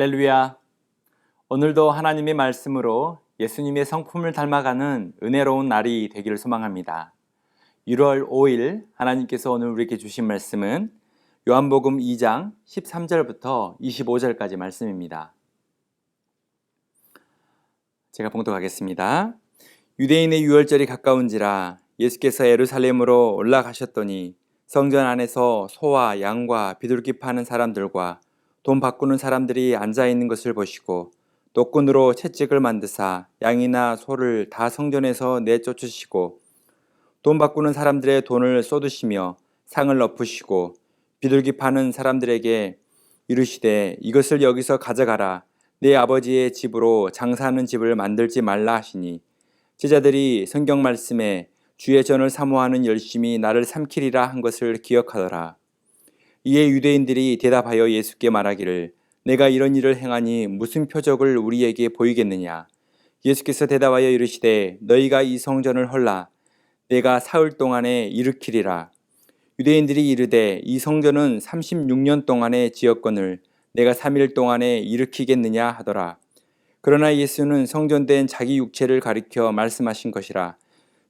할렐루야. 오늘도 하나님의 말씀으로 예수님의 성품을 닮아가는 은혜로운 날이 되기를 소망합니다. 1월 5일 하나님께서 오늘 우리에게 주신 말씀은 요한복음 2장 13절부터 25절까지 말씀입니다. 제가 봉독하겠습니다. 유대인의 유월절이 가까운지라 예수께서 예루살렘으로 올라가셨더니 성전 안에서 소와 양과 비둘기 파는 사람들과 돈 바꾸는 사람들이 앉아 있는 것을 보시고 노끈으로 채찍을 만드사 양이나 소를 다 성전에서 내쫓으시고 돈 바꾸는 사람들의 돈을 쏟으시며 상을 엎으시고 비둘기 파는 사람들에게 이르시되 이것을 여기서 가져가라 내 아버지의 집으로 장사하는 집을 만들지 말라 하시니 제자들이 성경 말씀에 주의 전을 사모하는 열심히 나를 삼키리라 한 것을 기억하더라. 이에 유대인들이 대답하여 예수께 말하기를 내가 이런 일을 행하니 무슨 표적을 우리에게 보이겠느냐? 예수께서 대답하여 이르시되 너희가 이 성전을 헐라. 내가 사흘 동안에 일으키리라. 유대인들이 이르되 이 성전은 36년 동안에 지었건을 내가 3일 동안에 일으키겠느냐 하더라. 그러나 예수는 성전된 자기 육체를 가리켜 말씀하신 것이라.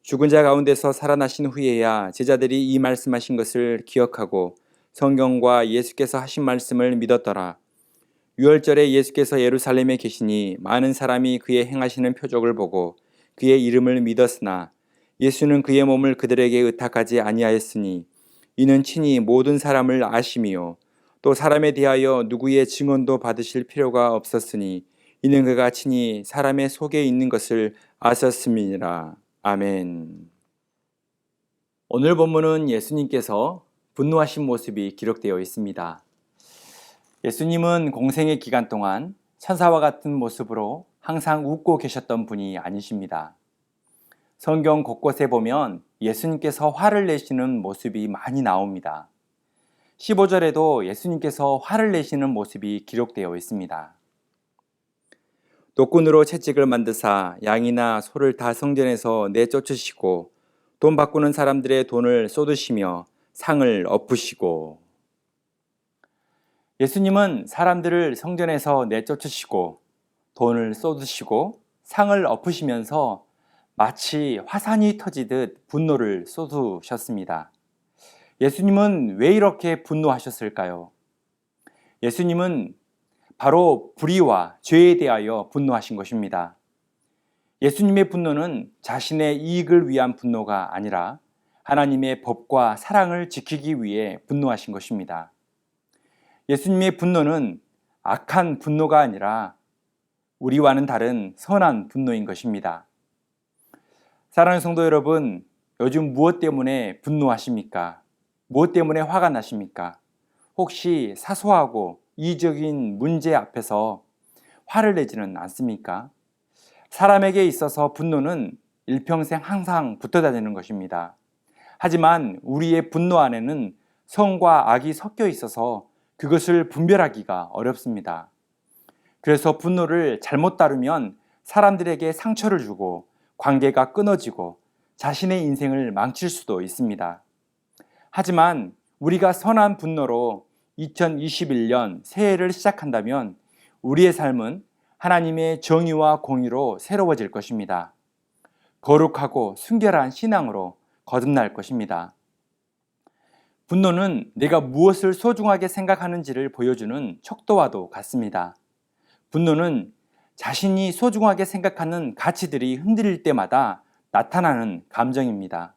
죽은 자 가운데서 살아나신 후에야 제자들이 이 말씀하신 것을 기억하고 성경과 예수께서 하신 말씀을 믿었더라. 유월절에 예수께서 예루살렘에 계시니 많은 사람이 그의 행하시는 표적을 보고 그의 이름을 믿었으나 예수는 그의 몸을 그들에게 의탁하지 아니하였으니 이는 친히 모든 사람을 아심이요 또 사람에 대하여 누구의 증언도 받으실 필요가 없었으니 이는 그가 친히 사람의 속에 있는 것을 아셨음이니라. 아멘. 오늘 본문은 예수님께서 분노하신 모습이 기록되어 있습니다. 예수님은 공생의 기간 동안 천사와 같은 모습으로 항상 웃고 계셨던 분이 아니십니다. 성경 곳곳에 보면 예수님께서 화를 내시는 모습이 많이 나옵니다. 15절에도 예수님께서 화를 내시는 모습이 기록되어 있습니다. 노끈으로 채찍을 만드사 양이나 소를 다 성전에서 내쫓으시고 돈 바꾸는 사람들의 돈을 쏟으시며 상을 엎으시고 예수님은 사람들을 성전에서 내쫓으시고 돈을 쏟으시고 상을 엎으시면서 마치 화산이 터지듯 분노를 쏟으셨습니다. 예수님은 왜 이렇게 분노하셨을까요? 예수님은 바로 불의와 죄에 대하여 분노하신 것입니다. 예수님의 분노는 자신의 이익을 위한 분노가 아니라 하나님의 법과 사랑을 지키기 위해 분노하신 것입니다. 예수님의 분노는 악한 분노가 아니라 우리와는 다른 선한 분노인 것입니다. 사랑하는 성도 여러분, 요즘 무엇 때문에 분노하십니까? 무엇 때문에 화가 나십니까? 혹시 사소하고 이적인 문제 앞에서 화를 내지는 않습니까? 사람에게 있어서 분노는 일평생 항상 붙어 다니는 것입니다. 하지만 우리의 분노 안에는 성과 악이 섞여 있어서 그것을 분별하기가 어렵습니다. 그래서 분노를 잘못 다루면 사람들에게 상처를 주고 관계가 끊어지고 자신의 인생을 망칠 수도 있습니다. 하지만 우리가 선한 분노로 2021년 새해를 시작한다면 우리의 삶은 하나님의 정의와 공의로 새로워질 것입니다. 거룩하고 순결한 신앙으로 거듭날 것입니다. 분노는 내가 무엇을 소중하게 생각하는지를 보여주는 척도와도 같습니다. 분노는 자신이 소중하게 생각하는 가치들이 흔들릴 때마다 나타나는 감정입니다.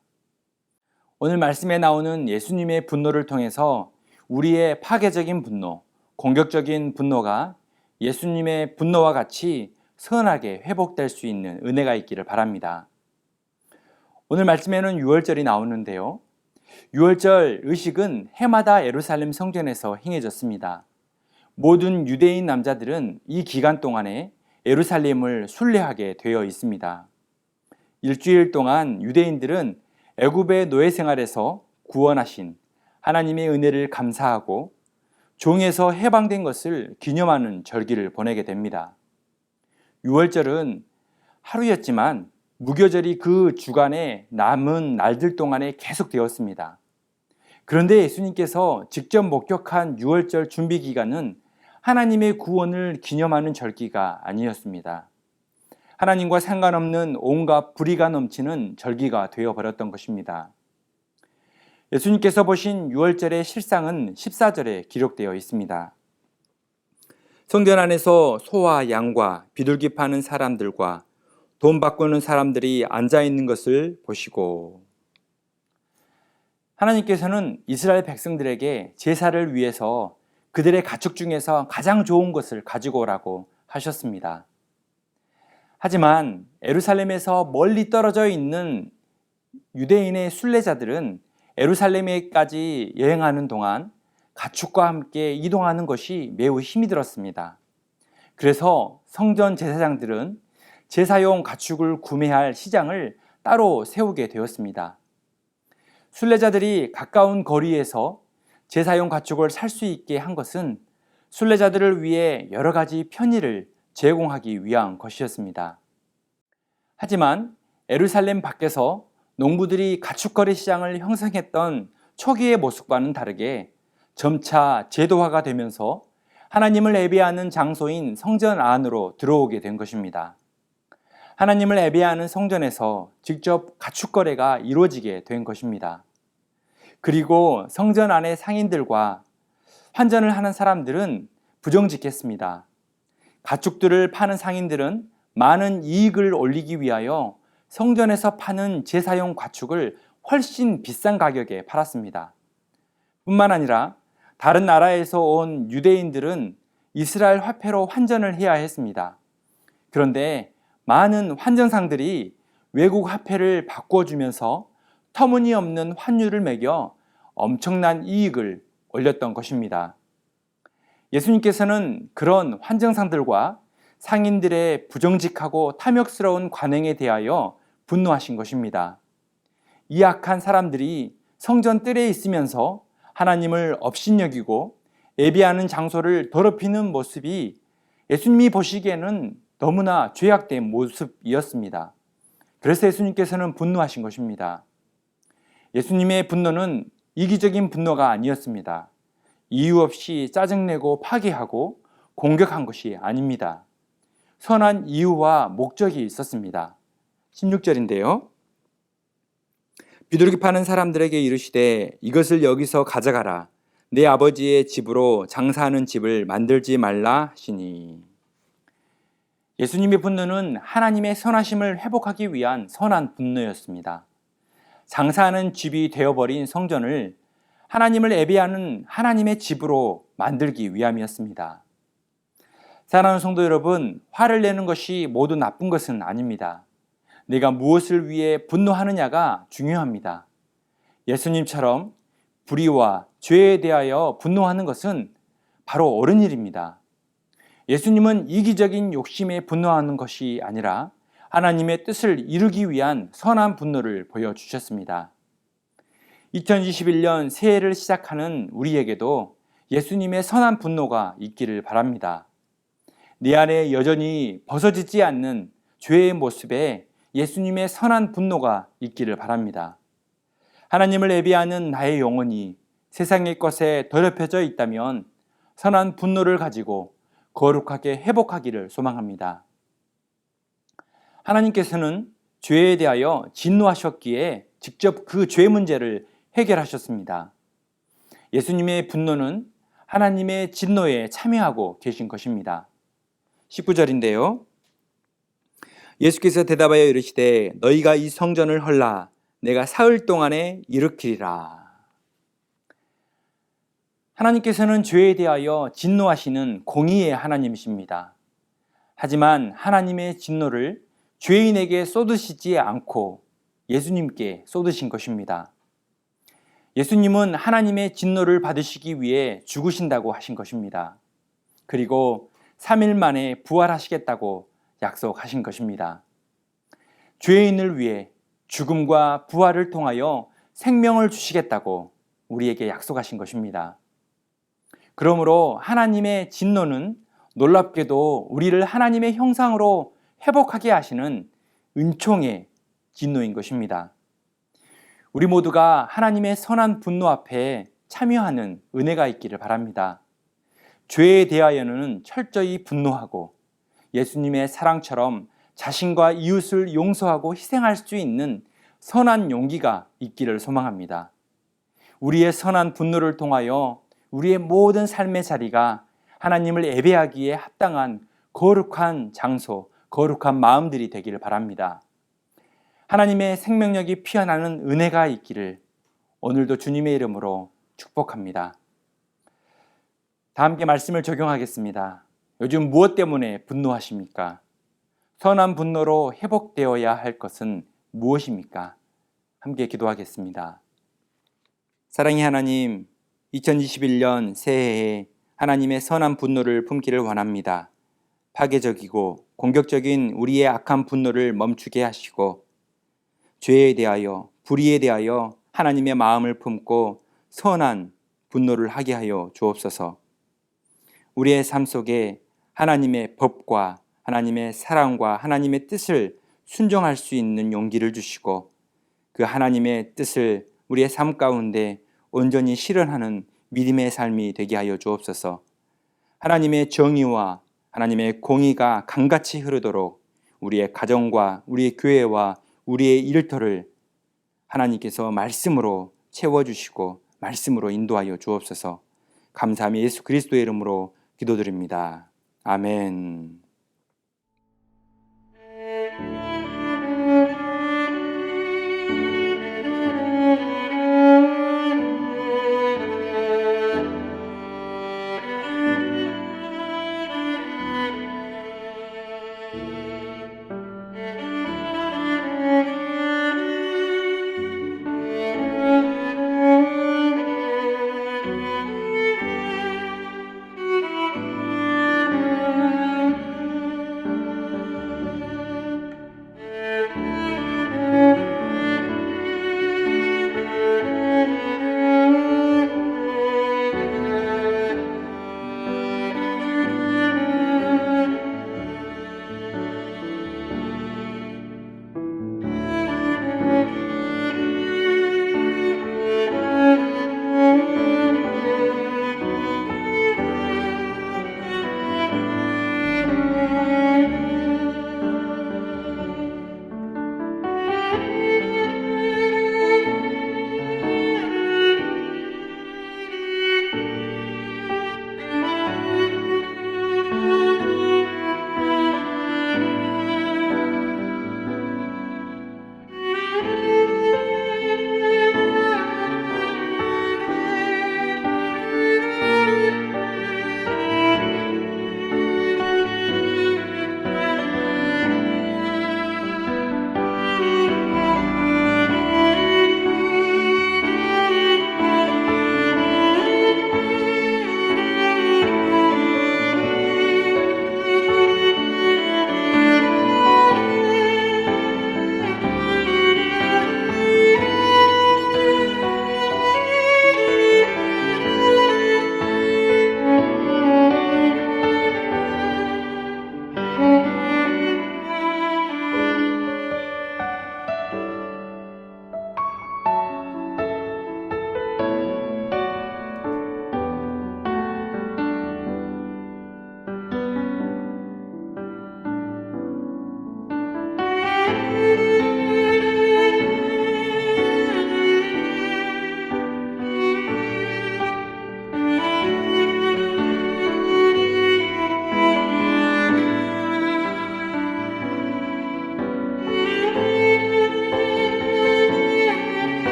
오늘 말씀에 나오는 예수님의 분노를 통해서 우리의 파괴적인 분노, 공격적인 분노가 예수님의 분노와 같이 선하게 회복될 수 있는 은혜가 있기를 바랍니다. 오늘 말씀에는 6월절이 나오는데요. 6월절 의식은 해마다 예루살렘 성전에서 행해졌습니다. 모든 유대인 남자들은 이 기간 동안에 예루살렘을 순례하게 되어 있습니다. 일주일 동안 유대인들은 애굽의 노예 생활에서 구원하신 하나님의 은혜를 감사하고 종에서 해방된 것을 기념하는 절기를 보내게 됩니다. 6월절은 하루였지만 무교절이 그 주간에 남은 날들 동안에 계속 되었습니다. 그런데 예수님께서 직접 목격한 6월절 준비 기간은 하나님의 구원을 기념하는 절기가 아니었습니다. 하나님과 상관없는 온갖 불의가 넘치는 절기가 되어버렸던 것입니다. 예수님께서 보신 6월절의 실상은 14절에 기록되어 있습니다. 성전 안에서 소와 양과 비둘기 파는 사람들과 돈 바꾸는 사람들이 앉아 있는 것을 보시고 하나님께서는 이스라엘 백성들에게 제사를 위해서 그들의 가축 중에서 가장 좋은 것을 가지고 오라고 하셨습니다. 하지만 에루살렘에서 멀리 떨어져 있는 유대인의 순례자들은 에루살렘에까지 여행하는 동안 가축과 함께 이동하는 것이 매우 힘이 들었습니다. 그래서 성전 제사장들은 제사용 가축을 구매할 시장을 따로 세우게 되었습니다. 순례자들이 가까운 거리에서 제사용 가축을 살 수 있게 한 것은 순례자들을 위해 여러 가지 편의를 제공하기 위한 것이었습니다. 하지만 에루살렘 밖에서 농부들이 가축거래 시장을 형성했던 초기의 모습과는 다르게 점차 제도화가 되면서 하나님을 예배하는 장소인 성전 안으로 들어오게 된 것입니다. 하나님을 예배하는 성전에서 직접 가축 거래가 이루어지게 된 것입니다. 그리고 성전 안의 상인들과 환전을 하는 사람들은 부정직했습니다. 가축들을 파는 상인들은 많은 이익을 올리기 위하여 성전에서 파는 제사용 가축을 훨씬 비싼 가격에 팔았습니다. 뿐만 아니라 다른 나라에서 온 유대인들은 이스라엘 화폐로 환전을 해야 했습니다. 그런데 많은 환전상들이 외국 화폐를 바꿔주면서 터무니없는 환율을 매겨 엄청난 이익을 올렸던 것입니다. 예수님께서는 그런 환정상들과 상인들의 부정직하고 탐욕스러운 관행에 대하여 분노하신 것입니다. 이 악한 사람들이 성전 뜰에 있으면서 하나님을 업신여기고 예비하는 장소를 더럽히는 모습이 예수님이 보시기에는 너무나 죄악된 모습이었습니다. 그래서 예수님께서는 분노하신 것입니다. 예수님의 분노는 이기적인 분노가 아니었습니다. 이유 없이 짜증내고 파괴하고 공격한 것이 아닙니다. 선한 이유와 목적이 있었습니다. 16절인데요. 비둘기 파는 사람들에게 이르시되 이것을 여기서 가져가라. 내 아버지의 집으로 장사하는 집을 만들지 말라 하시니. 예수님의 분노는 하나님의 선하심을 회복하기 위한 선한 분노였습니다. 장사하는 집이 되어버린 성전을 하나님을 예배하는 하나님의 집으로 만들기 위함이었습니다. 사랑하는 성도 여러분, 화를 내는 것이 모두 나쁜 것은 아닙니다. 내가 무엇을 위해 분노하느냐가 중요합니다. 예수님처럼 불의와 죄에 대하여 분노하는 것은 바로 옳은 일입니다. 예수님은 이기적인 욕심에 분노하는 것이 아니라 하나님의 뜻을 이루기 위한 선한 분노를 보여주셨습니다. 2021년 새해를 시작하는 우리에게도 예수님의 선한 분노가 있기를 바랍니다. 내 안에 여전히 벗어지지 않는 죄의 모습에 예수님의 선한 분노가 있기를 바랍니다. 하나님을 예비하는 나의 영혼이 세상의 것에 더럽혀져 있다면 선한 분노를 가지고 거룩하게 회복하기를 소망합니다. 하나님께서는 죄에 대하여 진노하셨기에 직접 그 죄 문제를 해결하셨습니다. 예수님의 분노는 하나님의 진노에 참여하고 계신 것입니다. 19절인데요. 예수께서 대답하여 이르시되 너희가 이 성전을 헐라 내가 사흘 동안에 일으키리라. 하나님께서는 죄에 대하여 진노하시는 공의의 하나님이십니다. 하지만 하나님의 진노를 죄인에게 쏟으시지 않고 예수님께 쏟으신 것입니다. 예수님은 하나님의 진노를 받으시기 위해 죽으신다고 하신 것입니다. 그리고 3일 만에 부활하시겠다고 약속하신 것입니다. 죄인을 위해 죽음과 부활을 통하여 생명을 주시겠다고 우리에게 약속하신 것입니다. 그러므로 하나님의 진노는 놀랍게도 우리를 하나님의 형상으로 회복하게 하시는 은총의 진노인 것입니다. 우리 모두가 하나님의 선한 분노 앞에 참여하는 은혜가 있기를 바랍니다. 죄에 대하여는 철저히 분노하고 예수님의 사랑처럼 자신과 이웃을 용서하고 희생할 수 있는 선한 용기가 있기를 소망합니다. 우리의 선한 분노를 통하여 우리의 모든 삶의 자리가 하나님을 예배하기에 합당한 거룩한 장소, 거룩한 마음들이 되기를 바랍니다. 하나님의 생명력이 피어나는 은혜가 있기를 오늘도 주님의 이름으로 축복합니다. 다 함께 말씀을 적용하겠습니다. 요즘 무엇 때문에 분노하십니까? 선한 분노로 회복되어야 할 것은 무엇입니까? 함께 기도하겠습니다. 사랑의 하나님, 2021년 새해에 하나님의 선한 분노를 품기를 원합니다. 파괴적이고 공격적인 우리의 악한 분노를 멈추게 하시고 죄에 대하여 불의에 대하여 하나님의 마음을 품고 선한 분노를 하게 하여 주옵소서. 우리의 삶 속에 하나님의 법과 하나님의 사랑과 하나님의 뜻을 순종할 수 있는 용기를 주시고 그 하나님의 뜻을 우리의 삶 가운데 온전히 실현하는 믿음의 삶이 되게 하여 주옵소서. 하나님의 정의와 하나님의 공의가 강같이 흐르도록 우리의 가정과 우리의 교회와 우리의 일터를 하나님께서 말씀으로 채워주시고 말씀으로 인도하여 주옵소서. 감사함이 예수 그리스도의 이름으로 기도드립니다. 아멘.